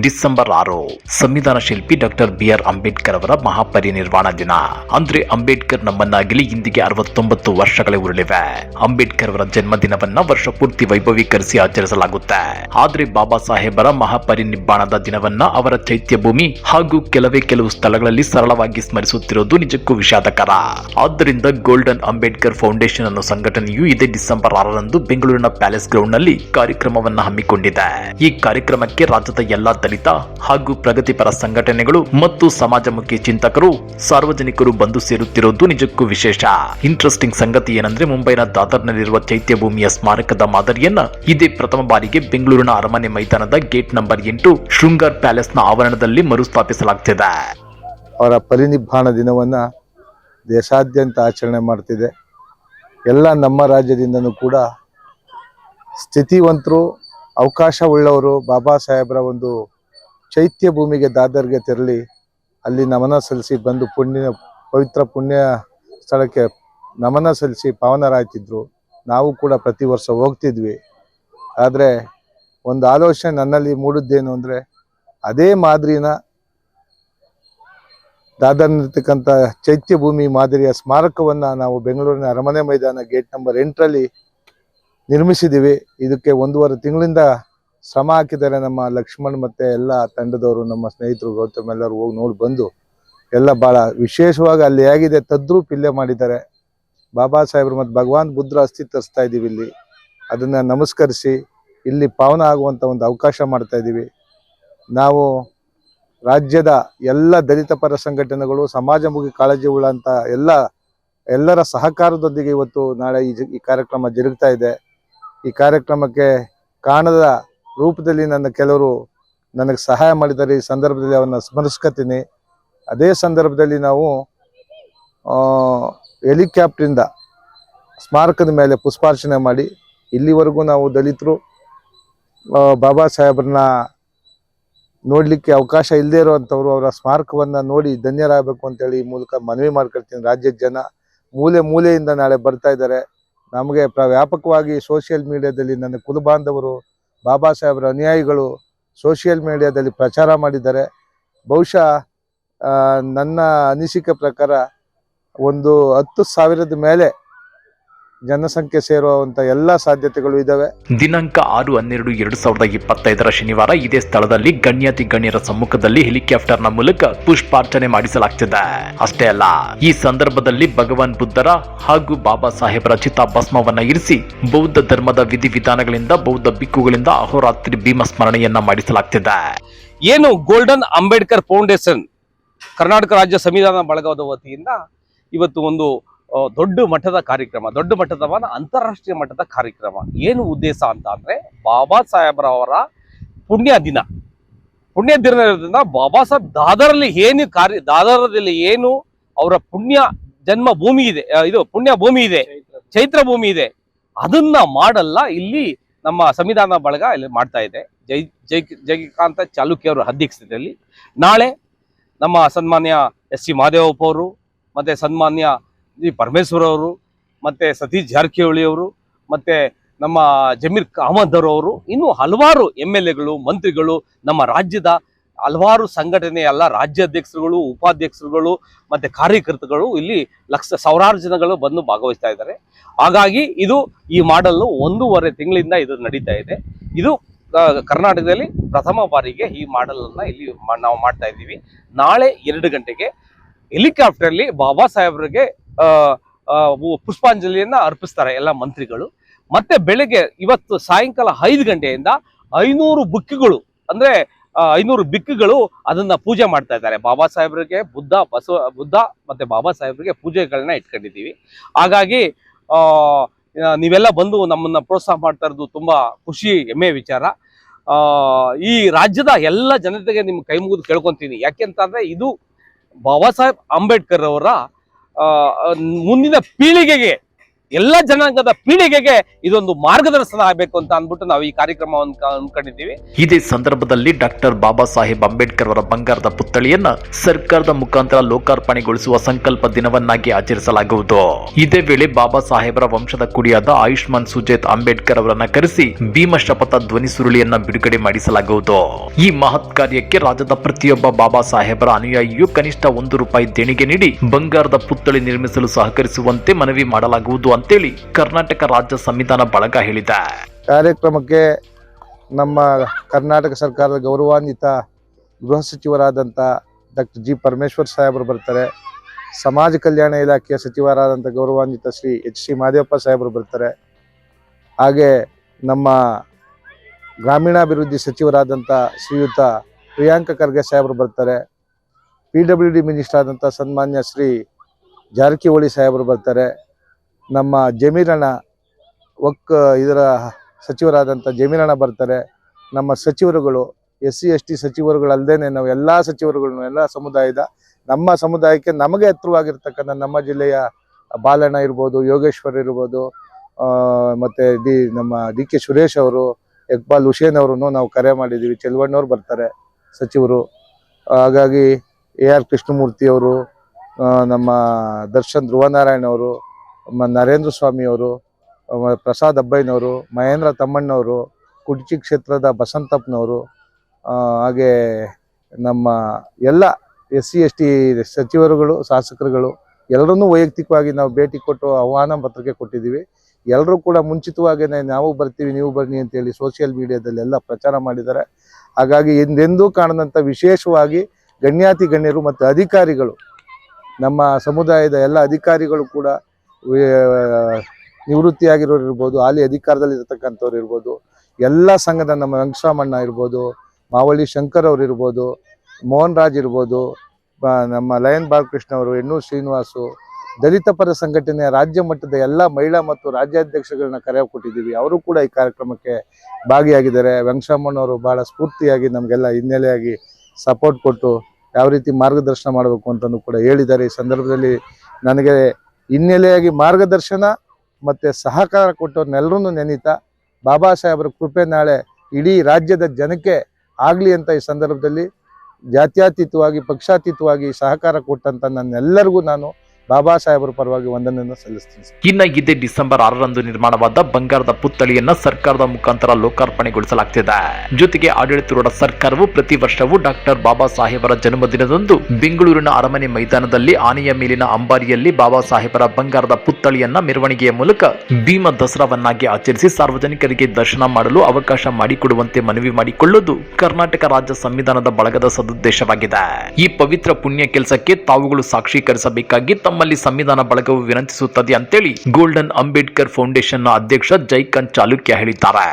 December ಆರು, ಸಂವಿಧಾನ ಶಿಲ್ಪಿ ಡಾಕ್ಟರ್ ಬಿ ಆರ್ ಅಂಬೇಡ್ಕರ್ ಅವರ ಮಹಾಪರಿನಿರ್ವಾಣ ದಿನ. ಅಂದ್ರೆ ಅಂಬೇಡ್ಕರ್ ನಮ್ಮನ್ನಾಗಲಿ ಇಂದಿಗೆ ಅರವತ್ತೊಂಬತ್ತು ವರ್ಷಗಳೇ ಉರುಳಿವೆ. ಅಂಬೇಡ್ಕರ್ ಅವರ ಜನ್ಮದಿನವನ್ನ ವರ್ಷ ಪೂರ್ತಿ ವೈಭವೀಕರಿಸಿ ಆಚರಿಸಲಾಗುತ್ತೆ. ಆದ್ರೆ ಬಾಬಾ ಸಾಹೇಬರ ಮಹಾಪರಿನಿರ್ವಾಣದ ದಿನವನ್ನ ಅವರ ಚೈತ್ಯ ಭೂಮಿ ಹಾಗೂ ಕೆಲವೇ ಕೆಲವು ಸ್ಥಳಗಳಲ್ಲಿ ಸರಳವಾಗಿ ಸ್ಮರಿಸುತ್ತಿರುವುದು ನಿಜಕ್ಕೂ ವಿಷಾದಕರ. ಆದ್ದರಿಂದ ಗೋಲ್ಡನ್ ಅಂಬೇಡ್ಕರ್ ಫೌಂಡೇಶನ್ ಅನ್ನೋ ಸಂಘಟನೆಯು ಇದೇ ಡಿಸೆಂಬರ್ ಆರರಂದು ಬೆಂಗಳೂರಿನ ಪ್ಯಾಲೇಸ್ ಗ್ರೌಂಡ್ನಲ್ಲಿ ಕಾರ್ಯಕ್ರಮವನ್ನ ಹಮ್ಮಿಕೊಂಡಿದೆ. ಈ ಕಾರ್ಯಕ್ರಮಕ್ಕೆ ರಾಜ್ಯದ ಎಲ್ಲಾ ದಲಿತ ಹಾಗೂ ಪ್ರಗತಿಪರ ಸಂಘಟನೆಗಳು ಮತ್ತು ಸಮಾಜಮುಖಿ ಚಿಂತಕರು ಸಾರ್ವಜನಿಕರು ಬಂದು ಸೇರುತ್ತಿರುವುದು ನಿಜಕ್ಕೂ ವಿಶೇಷ. ಇಂಟ್ರೆಸ್ಟಿಂಗ್ ಸಂಗತಿ ಏನಂದ್ರೆ ಮುಂಬೈನ ದಾದರ್ನಲ್ಲಿರುವ ಚೈತ್ಯಭೂಮಿಯ ಸ್ಮಾರಕದ ಮಾದರಿಯನ್ನ ಇದೇ ಪ್ರಥಮ ಬಾರಿಗೆ ಬೆಂಗಳೂರಿನ ಅರಮನೆ ಮೈದಾನದ ಗೇಟ್ ನಂಬರ್ ಎಂಟು ಶೃಂಗಾರ್ ಪ್ಯಾಲೇಸ್ನ ಆವರಣದಲ್ಲಿ ಮರುಸ್ಥಾಪಿಸಲಾಗ್ತಿದೆ. ಅವರ ಪರಿನಿಬ್ಬಾಣ ದಿನವನ್ನ ದೇಶಾದ್ಯಂತ ಆಚರಣೆ ಮಾಡ್ತಿದೆ. ಎಲ್ಲ ನಮ್ಮ ರಾಜ್ಯದಿಂದನೂ ಕೂಡ ಸ್ಥಿತಿವಂತರು, ಅವಕಾಶವುಳ್ಳವರು, ಬಾಬಾ ಸಾಹೇಬರ ಒಂದು ಚೈತ್ಯ ಭೂಮಿಗೆ ದಾದರ್ಗೆ ತೆರಳಿ ಅಲ್ಲಿ ನಮನ ಸಲ್ಲಿಸಿ ಬಂದು ಪುಣ್ಯ, ಪವಿತ್ರ ಪುಣ್ಯ ಸ್ಥಳಕ್ಕೆ ನಮನ ಸಲ್ಲಿಸಿ ಪಾವನರಾಯ್ತಿದ್ರು. ನಾವು ಕೂಡ ಪ್ರತಿ ವರ್ಷ ಹೋಗ್ತಿದ್ವಿ. ಆದರೆ ಒಂದು ಆಲೋಚನೆ ನನ್ನಲ್ಲಿ ಮೂಡಿದ್ದೇನು ಅಂದರೆ ಅದೇ ಮಾದರಿನ ದಾದರ್ನಿರ್ತಕ್ಕಂಥ ಚೈತ್ಯ ಭೂಮಿ ಮಾದರಿಯ ಸ್ಮಾರಕವನ್ನು ನಾವು ಬೆಂಗಳೂರಿನ ಅರಮನೆ ಮೈದಾನ ಗೇಟ್ ನಂಬರ್ ಎಂಟರಲ್ಲಿ ನಿರ್ಮಿಸಿದ್ದೀವಿ. ಇದಕ್ಕೆ ಒಂದೂವರೆ ತಿಂಗಳಿಂದ ಶ್ರಮ ಹಾಕಿದ್ದಾರೆ ನಮ್ಮ ಲಕ್ಷ್ಮಣ್ ಮತ್ತೆ ಎಲ್ಲ ತಂಡದವರು, ನಮ್ಮ ಸ್ನೇಹಿತರು, ಗೌತಮ್ ಎಲ್ಲರೂ ಹೋಗಿ ನೋಡಿ ಬಂದು ಎಲ್ಲ ಭಾಳ ವಿಶೇಷವಾಗಿ ಅಲ್ಲಿ ಹೇಗಿದೆ ತದ್ರೂಪ್ ಇಲ್ಲೇ ಮಾಡಿದ್ದಾರೆ. ಬಾಬಾ ಸಾಹೇಬ್ರು ಮತ್ತು ಭಗವಾನ್ ಬುದ್ಧರ ಅಸ್ಥಿ ತರಿಸ್ತಾ ಇದ್ದೀವಿ ಇಲ್ಲಿ. ಅದನ್ನು ನಮಸ್ಕರಿಸಿ ಇಲ್ಲಿ ಪಾವನ ಆಗುವಂಥ ಒಂದು ಅವಕಾಶ ಮಾಡ್ತಾ ಇದ್ದೀವಿ ನಾವು ರಾಜ್ಯದ ಎಲ್ಲ ದಲಿತ ಪರ ಸಂಘಟನೆಗಳು, ಸಮಾಜಮುಖಿ ಕಾಳಜಿ ಉಳ್ಳಂಥ ಎಲ್ಲ, ಎಲ್ಲರ ಸಹಕಾರದೊಂದಿಗೆ ಇವತ್ತು ನಾಳೆ ಈ ಈ ಕಾರ್ಯಕ್ರಮ ಜರುಗ್ತಾ ಇದೆ. ಈ ಕಾರ್ಯಕ್ರಮಕ್ಕೆ ಕಾಣದ ರೂಪದಲ್ಲಿ ನನ್ನ ಕೆಲವರು ನನಗೆ ಸಹಾಯ ಮಾಡಿದ್ದಾರೆ ಈ ಸಂದರ್ಭದಲ್ಲಿ ಅವನ್ನ ಸ್ಮರಿಸ್ಕೊತೀನಿ ಅದೇ ಸಂದರ್ಭದಲ್ಲಿ ನಾವು ಹೆಲಿಕ್ಯಾಪ್ಟ್ರಿಂದ ಸ್ಮಾರಕದ ಮೇಲೆ ಪುಷ್ಪಾರ್ಚನೆ ಮಾಡಿ ಇಲ್ಲಿವರೆಗೂ ನಾವು ದಲಿತರು ಬಾಬಾ ಸಾಹೇಬ್ರನ್ನ ನೋಡಲಿಕ್ಕೆ ಅವಕಾಶ ಇಲ್ಲದೆ ಇರುವಂಥವ್ರು ಅವರ ಸ್ಮಾರಕವನ್ನ ನೋಡಿ ಧನ್ಯರಾಗಬೇಕು ಅಂತೇಳಿ ಈ ಮೂಲಕ ಮನವಿ ಮಾಡ್ಕೊಳ್ತೀನಿ. ರಾಜ್ಯದ ಜನ ಮೂಲೆ ಮೂಲೆಯಿಂದ ನಾಳೆ ಬರ್ತಾ ಇದ್ದಾರೆ. ನಮಗೆ ಪ್ರ, ವ್ಯಾಪಕವಾಗಿ ಸೋಷಿಯಲ್ ಮೀಡಿಯಾದಲ್ಲಿ ನನ್ನ ಕುಲಬಾಂಧವರು ಬಾಬಾ ಸಾಹೇಬ್ರ ಅನುಯಾಯಿಗಳು ಸೋಷಿಯಲ್ ಮೀಡಿಯಾದಲ್ಲಿ ಪ್ರಚಾರ ಮಾಡಿದ್ದಾರೆ. ಬಹುಶಃ ನನ್ನ ಅನಿಸಿಕೆ ಪ್ರಕಾರ ಒಂದು ಹತ್ತು ಸಾವಿರದ ಮೇಲೆ ಜನಸಂಖ್ಯೆ ಸೇರುವಂತ ಎಲ್ಲ ಸಾಧ್ಯತೆಗಳು ಇದಾವೆ. ದಿನಾಂಕ ಆರು ಹನ್ನೆರಡು ಎರಡು ಸಾವಿರದ ಇಪ್ಪತ್ತೈದರ ಶನಿವಾರ ಇದೇ ಸ್ಥಳದಲ್ಲಿ ಗಣ್ಯಾತಿ ಗಣ್ಯರ ಸಮ್ಮುಖದಲ್ಲಿ ಹೆಲಿಕಾಪ್ಟರ್ನ ಮೂಲಕ ಪುಷ್ಪಾರ್ಚನೆ ಮಾಡಿಸಲಾಗ್ತಿದೆ. ಅಷ್ಟೇ ಅಲ್ಲ ಈ ಸಂದರ್ಭದಲ್ಲಿ ಭಗವಾನ್ ಬುದ್ಧರ ಹಾಗೂ ಬಾಬಾ ಸಾಹೇಬರ ಚಿತಾಭಸ್ಮವನ್ನ ಇರಿಸಿ ಬೌದ್ಧ ಧರ್ಮದ ವಿಧಿವಿಧಾನಗಳಿಂದ ಬೌದ್ಧ ಬಿಕ್ಕುಗಳಿಂದ ಅಹೋರಾತ್ರಿ ಭೀಮ ಸ್ಮರಣೆಯನ್ನ ಮಾಡಿಸಲಾಗ್ತಿದೆ. ಏನು ಗೋಲ್ಡನ್ ಅಂಬೇಡ್ಕರ್ ಫೌಂಡೇಶನ್ ಕರ್ನಾಟಕ ರಾಜ್ಯ ಸಂವಿಧಾನ ಬಳಗದ ವತಿಯಿಂದ ಇವತ್ತು ಒಂದು ದೊಡ್ಡ ಮಟ್ಟದ ಕಾರ್ಯಕ್ರಮ, ದೊಡ್ಡ ಮಟ್ಟದವನ ಅಂತಾರಾಷ್ಟ್ರೀಯ ಮಟ್ಟದ ಕಾರ್ಯಕ್ರಮ. ಏನು ಉದ್ದೇಶ ಅಂತ ಅಂದ್ರೆ ಬಾಬಾ ಸಾಹೇಬ್ರವರ ಪುಣ್ಯ ದಿನ. ಪುಣ್ಯ ದಿನದಿಂದ ಬಾಬಾ ಸಾಹೇಬ್ ದಾದರಲ್ಲಿ ಏನು ಕಾರ್ಯ, ದಾದರದಲ್ಲಿ ಏನು ಅವರ ಪುಣ್ಯ ಜನ್ಮ ಭೂಮಿ ಇದೆ ಇದು ಪುಣ್ಯ ಭೂಮಿ ಇದೆ, ಚೈತ್ರ ಭೂಮಿ ಇದೆ. ಅದನ್ನ ಮಾಡಲ್ಲ, ಇಲ್ಲಿ ನಮ್ಮ ಸಂವಿಧಾನ ಬಳಗ ಇಲ್ಲಿ ಮಾಡ್ತಾ ಇದೆ. ಜೈ ಜೈ ಜಯಕಾಂತ ಚಾಲುಕ್ಯ ಅವರ ಅಧ್ಯಕ್ಷತೆಯಲ್ಲಿ. ನಾಳೆ ನಮ್ಮ ಸನ್ಮಾನ್ಯ ಎಸ್ ಸಿ ಮಹದೇವಪ್ಪ ಅವರು, ಮತ್ತೆ ಸನ್ಮಾನ್ಯ ಜಿ ಪರಮೇಶ್ವರ ಅವರು ಮತ್ತೆ ಸತೀಶ್ ಜಾರಕಿಹೊಳಿ ಅವರು, ಮತ್ತೆ ನಮ್ಮ ಜಮೀರ್ ಅಹಮದ್ ಅವರು, ಇನ್ನೂ ಹಲವಾರು ಎಂ ಎಲ್ ಎಗಳು, ಮಂತ್ರಿಗಳು, ನಮ್ಮ ರಾಜ್ಯದ ಹಲವಾರು ಸಂಘಟನೆ, ಎಲ್ಲ ರಾಜ್ಯಾಧ್ಯಕ್ಷರುಗಳು, ಉಪಾಧ್ಯಕ್ಷರುಗಳು, ಮತ್ತೆ ಕಾರ್ಯಕರ್ತಗಳು ಇಲ್ಲಿ ಲಕ್ಷ, ಸಾವಿರಾರು ಜನಗಳು ಬಂದು ಭಾಗವಹಿಸ್ತಾ ಇದ್ದಾರೆ. ಹಾಗಾಗಿ ಇದು ಈ ಮಾಡಲು ಒಂದೂವರೆ ತಿಂಗಳಿಂದ ಇದು ನಡೀತಾ ಇದೆ. ಇದು ಕರ್ನಾಟಕದಲ್ಲಿ ಪ್ರಥಮ ಬಾರಿಗೆ ಈ ಮಾಡಲ್ ಅನ್ನ ಇಲ್ಲಿ ನಾವು ಮಾಡ್ತಾ ಇದ್ದೀವಿ. ನಾಳೆ ಎರಡು ಗಂಟೆಗೆ ಹೆಲಿಕಾಪ್ಟರ್ಲಿ ಬಾಬಾ ಸಾಹೇಬ್ರಿಗೆ ಪುಷ್ಪಾಂಜಲಿಯನ್ನ ಅರ್ಪಿಸ್ತಾರೆ ಎಲ್ಲ ಮಂತ್ರಿಗಳು. ಮತ್ತೆ ಬೆಳಗ್ಗೆ ಇವತ್ತು ಸಾಯಂಕಾಲ ಐದು ಗಂಟೆಯಿಂದ ಐನೂರು ಬುಕ್ಕಿಗಳು, ಅಂದ್ರೆ ಐನೂರು ಬಿಕ್ಕುಗಳು ಅದನ್ನ ಪೂಜೆ ಮಾಡ್ತಾ ಇದ್ದಾರೆ. ಬಾಬಾ ಸಾಹೇಬ್ರಿಗೆ ಬುದ್ಧ, ಬಸವ, ಬುದ್ಧ ಮತ್ತೆ ಬಾಬಾ ಸಾಹೇಬ್ರಿಗೆ ಪೂಜೆಗಳನ್ನ ಇಟ್ಕೊಂಡಿದ್ದೀವಿ. ಹಾಗಾಗಿ ನೀವೆಲ್ಲ ಬಂದು ನಮ್ಮನ್ನ ಪ್ರೋತ್ಸಾಹ ಮಾಡ್ತಾ ಇರೋದು ತುಂಬಾ ಖುಷಿ, ಹೆಮ್ಮೆ, ವಿಚಾರ. ಈ ರಾಜ್ಯದ ಎಲ್ಲ ಜನತೆಗೆ ನಿಮ್ ಕೈ ಮುಗಿದು ಕೇಳ್ಕೊಂತೀನಿ. ಯಾಕೆಂತಂದ್ರೆ ಇದು ಬಾಬಾ ಸಾಹೇಬ್ ಅಂಬೇಡ್ಕರ್ ಅವರ ಮುಂದಿನ ಪೀಳಿಗೆಗೆ ಎಲ್ಲ ಜನಾಂಗದ ಪೀಳಿಗೆಗೆ ಇದೊಂದು ಮಾರ್ಗದರ್ಶನ ಆಗಬೇಕು ಅಂತ ಅಂದ್ಬಿಟ್ಟು ನಾವು ಈ ಕಾರ್ಯಕ್ರಮವನ್ನು ಅನ್ಕೊಂಡಿದ್ದೀವಿ ಇದೇ ಸಂದರ್ಭದಲ್ಲಿ ಡಾಕ್ಟರ್ ಬಾಬಾ ಸಾಹೇಬ್ ಅಂಬೇಡ್ಕರ್ ಅವರ ಬಂಗಾರದ ಪುತ್ಥಳಿಯನ್ನ ಸರ್ಕಾರದ ಮುಖಾಂತರ ಲೋಕಾರ್ಪಣೆಗೊಳಿಸುವ ಸಂಕಲ್ಪ ದಿನವನ್ನಾಗಿ ಆಚರಿಸಲಾಗುವುದು. ಇದೇ ವೇಳೆ ಬಾಬಾ ಸಾಹೇಬರ ವಂಶದ ಕುಡಿಯಾದ ಆಯುಷ್ಮಾನ್ ಸುಜೇತ್ ಅಂಬೇಡ್ಕರ್ ಅವರನ್ನ ಕರೆಸಿ ಭೀಮ ಶಪಥ ಧ್ವನಿ ಸುರುಳಿಯನ್ನ ಬಿಡುಗಡೆ ಮಾಡಿಸಲಾಗುವುದು. ಈ ಮಹತ್ ಕಾರ್ಯಕ್ಕೆ ರಾಜ್ಯದ ಪ್ರತಿಯೊಬ್ಬ ಬಾಬಾ ಸಾಹೇಬರ ಅನುಯಾಯಿಯು ಕನಿಷ್ಠ ಒಂದು ರೂಪಾಯಿ ದೇಣಿಗೆ ನೀಡಿ ಬಂಗಾರದ ಪುತ್ಥಳಿ ನಿರ್ಮಿಸಲು ಸಹಕರಿಸುವಂತೆ ಮನವಿ ಮಾಡಲಾಗುವುದು ಅಂತೇಳಿ ಕರ್ನಾಟಕ ರಾಜ್ಯ ಸಂವಿಧಾನ ಬಳಗ ಹೇಳಿದ. ಕಾರ್ಯಕ್ರಮಕ್ಕೆ ನಮ್ಮ ಕರ್ನಾಟಕ ಸರ್ಕಾರದ ಗೌರವಾನ್ವಿತ ಗೃಹ ಸಚಿವರಾದಂಥ ಡಾಕ್ಟರ್ ಜಿ ಪರಮೇಶ್ವರ್ ಸಾಹೇಬರು ಬರ್ತಾರೆ. ಸಮಾಜ ಕಲ್ಯಾಣ ಇಲಾಖೆಯ ಸಚಿವರಾದಂಥ ಗೌರವಾನ್ವಿತ ಶ್ರೀ ಎಚ್ ಸಿ ಮಾದೇವಪ್ಪ ಸಾಹೇಬರು ಬರ್ತಾರೆ. ಹಾಗೆ ನಮ್ಮ ಗ್ರಾಮೀಣಾಭಿವೃದ್ಧಿ ಸಚಿವರಾದಂಥ ಶ್ರೀಯುತ ಪ್ರಿಯಾಂಕ ಖರ್ಗೆ ಸಾಹೇಬರು ಬರ್ತಾರೆ. ಪಿ ಡಬ್ಲ್ಯೂ ಡಿ ಮಿನಿಸ್ಟರ್ ಆದಂಥ ಸನ್ಮಾನ್ಯ ಶ್ರೀ ಜಾರಕಿಹೊಳಿ ಸಾಹೇಬರು ಬರ್ತಾರೆ. ನಮ್ಮ ಜಮೀರಣ್ಣ ಒಕ್ ಇದರ ಸಚಿವರಾದಂಥ ಜಮೀರಣ್ಣ ಬರ್ತಾರೆ. ನಮ್ಮ ಸಚಿವರುಗಳು ಎಸ್ ಸಿ ಎಸ್ ಟಿ ಸಚಿವರುಗಳಲ್ಲದೆ ನಾವು ಎಲ್ಲ ಸಚಿವರುಗಳನ್ನು, ಎಲ್ಲ ಸಮುದಾಯದ ನಮ್ಮ ಸಮುದಾಯಕ್ಕೆ ನಮಗೆ ಹತ್ರವಾಗಿರ್ತಕ್ಕಂಥ ನಮ್ಮ ಜಿಲ್ಲೆಯ ಬಾಲಣ್ಣ ಇರ್ಬೋದು, ಯೋಗೇಶ್ವರ್ ಇರ್ಬೋದು ಮತ್ತು ಡಿ, ನಮ್ಮ ಡಿ ಕೆ ಸುರೇಶ್ ಅವರು, ಇಕ್ಬಾಲ್ ಹುಸೇನ್ ಅವರನ್ನು ನಾವು ಕರೆ ಮಾಡಿದ್ದೀವಿ. ಚೆಲ್ವಣ್ಣವ್ರು ಬರ್ತಾರೆ ಸಚಿವರು. ಹಾಗಾಗಿ ಎ ಆರ್ ಕೃಷ್ಣಮೂರ್ತಿ ಅವರು ನಮ್ಮ ದರ್ಶನ್ ಧ್ರುವನಾರಾಯಣ್ ಅವರು ನರೇಂದ್ರ ಸ್ವಾಮಿ ಅವರು ಪ್ರಸಾದ್ ಅಬ್ಬಯ್ಯನವರು, ಮಹೇಂದ್ರ ತಮ್ಮಣ್ಣವರು, ಕುಡ್ಚಿ ಕ್ಷೇತ್ರದ ಬಸಂತಪ್ಪನವರು ಹಾಗೆ ನಮ್ಮ ಎಲ್ಲ ಎಸ್ ಸಿ, ಎಸ್ ಟಿ ಸಚಿವರುಗಳು, ಶಾಸಕರುಗಳು ಎಲ್ಲರನ್ನೂ ವೈಯಕ್ತಿಕವಾಗಿ ನಾವು ಭೇಟಿ ಕೊಟ್ಟು ಆಹ್ವಾನ ಪತ್ರಿಕೆ ಕೊಟ್ಟಿದ್ದೀವಿ. ಎಲ್ಲರೂ ಕೂಡ ಮುಂಚಿತವಾಗಿಯೇ ನಾವು ಬರ್ತೀವಿ, ನೀವು ಬನ್ನಿ ಅಂತೇಳಿ ಸೋಷಿಯಲ್ ಮೀಡಿಯಾದಲ್ಲಿ ಎಲ್ಲ ಪ್ರಚಾರ ಮಾಡಿದ್ದಾರೆ. ಹಾಗಾಗಿ ಎಂದೆಂದೂ ಕಾಣದಂಥ ವಿಶೇಷವಾಗಿ ಗಣ್ಯಾತಿ ಗಣ್ಯರು ಮತ್ತು ಅಧಿಕಾರಿಗಳು, ನಮ್ಮ ಸಮುದಾಯದ ಎಲ್ಲ ಅಧಿಕಾರಿಗಳು ಕೂಡ ನಿವೃತ್ತಿಯಾಗಿರೋರು ಇರ್ಬೋದು, ಹಾಲಿ ಅಧಿಕಾರದಲ್ಲಿ ಇರತಕ್ಕಂಥವ್ರು ಇರ್ಬೋದು, ಎಲ್ಲ ಸಂಘದ ನಮ್ಮ ವೆಂಕಟರಾಮಣ್ಣ ಇರ್ಬೋದು, ಮಾವಳ್ಳಿ ಶಂಕರ್ ಅವ್ರು ಇರ್ಬೋದು, ಮೋಹನ್ ರಾಜ್ ಇರ್ಬೋದು ನಮ್ಮ ಲಯನ್ ಬಾಲಕೃಷ್ಣ ಅವರು, ಎಣ್ಣೂರು ಶ್ರೀನಿವಾಸು, ದಲಿತ ಪರ ಸಂಘಟನೆಯ ರಾಜ್ಯ ಮಟ್ಟದ ಎಲ್ಲ ಮಹಿಳಾ ಮತ್ತು ರಾಜ್ಯಾಧ್ಯಕ್ಷಗಳನ್ನ ಕರೆ ಕೊಟ್ಟಿದ್ದೀವಿ ಅವರು ಕೂಡ ಈ ಕಾರ್ಯಕ್ರಮಕ್ಕೆ ಭಾಗಿಯಾಗಿದ್ದಾರೆ. ವೆಂಕಟರಾಮಣ್ಣವರು ಬಹಳ ಸ್ಫೂರ್ತಿಯಾಗಿ ನಮಗೆಲ್ಲ ಹಿನ್ನೆಲೆಯಾಗಿ ಸಪೋರ್ಟ್ ಕೊಟ್ಟು ಯಾವ ರೀತಿ ಮಾರ್ಗದರ್ಶನ ಮಾಡಬೇಕು ಅಂತಲೂ ಕೂಡ ಹೇಳಿದ್ದಾರೆ. ಈ ಸಂದರ್ಭದಲ್ಲಿ ನನಗೆ ಹಿನ್ನೆಲೆಯಾಗಿ ಮಾರ್ಗದರ್ಶನ ಮತ್ತು ಸಹಕಾರ ಕೊಟ್ಟವ್ರನ್ನೆಲ್ಲರೂ ನೆನೀತಾ, ಬಾಬಾ ಸಾಹೇಬರ ಕೃಪೆ ನಾಳೆ ಇಡೀ ರಾಜ್ಯದ ಜನಕ್ಕೆ ಆಗಲಿ ಅಂತ ಈ ಸಂದರ್ಭದಲ್ಲಿ ಜಾತ್ಯಾತೀತವಾಗಿ, ಪಕ್ಷಾತೀತವಾಗಿ ಸಹಕಾರ ಕೊಟ್ಟಂತ ನನ್ನೆಲ್ಲರಿಗೂ ನಾನು ಬಾಬಾ ಸಾಹೇಬರ ಪರವಾಗಿ ವಂದನೆಯನ್ನು ಸಲ್ಲಿಸ್ತೀನಿ. ಇನ್ನ ಇದೇ ಡಿಸೆಂಬರ್ ಆರರಂದು ನಿರ್ಮಾಣವಾದ ಬಂಗಾರದ ಪುತ್ಥಳಿಯನ್ನ ಸರ್ಕಾರದ ಮುಖಾಂತರ ಲೋಕಾರ್ಪಣೆಗೊಳಿಸಲಾಗ್ತಿದೆ ಜೊತೆಗೆ ಆಡಳಿತಾರೂಢ ಸರ್ಕಾರವು ಪ್ರತಿ ವರ್ಷವೂ ಡಾಕ್ಟರ್ ಬಾಬಾ ಸಾಹೇಬರ ಜನ್ಮದಿನದಂದು ಬೆಂಗಳೂರಿನ ಅರಮನೆ ಮೈದಾನದಲ್ಲಿ ಆನೆಯ ಮೇಲಿನ ಅಂಬಾರಿಯಲ್ಲಿ ಬಾಬಾ ಸಾಹೇಬರ ಬಂಗಾರದ ಪುತ್ಥಳಿಯನ್ನ ಮೆರವಣಿಗೆಯ ಮೂಲಕ ಭೀಮ ದಸರಾವನ್ನಾಗಿ ಆಚರಿಸಿ ಸಾರ್ವಜನಿಕರಿಗೆ ದರ್ಶನ ಮಾಡಲು ಅವಕಾಶ ಮಾಡಿಕೊಡುವಂತೆ ಮನವಿ ಮಾಡಿಕೊಳ್ಳುವುದು ಕರ್ನಾಟಕ ರಾಜ್ಯ ಸಂವಿಧಾನದ ಬಳಗದ ಸದುದ್ದೇಶವಾಗಿದೆ ಈ ಪವಿತ್ರ ಪುಣ್ಯ ಕೆಲಸಕ್ಕೆ ತಾವುಗಳು ಸಾಕ್ಷೀಕರಿಸಬೇಕಾಗಿ ತಮ್ಮಲ್ಲಿ ಸಂವಿಧಾನ ಬಳಗವು ವಿನಂತಿಸುತ್ತದೆ ಅಂತೇಳಿ ಗೋಲ್ಡನ್ ಅಂಬೇಡ್ಕರ್ ಫೌಂಡೇಶನ್ನ ಅಧ್ಯಕ್ಷ ಜೈಕಂತ್ ಚಾಲುಕ್ಯ ಹೇಳಿದ್ದಾರೆ.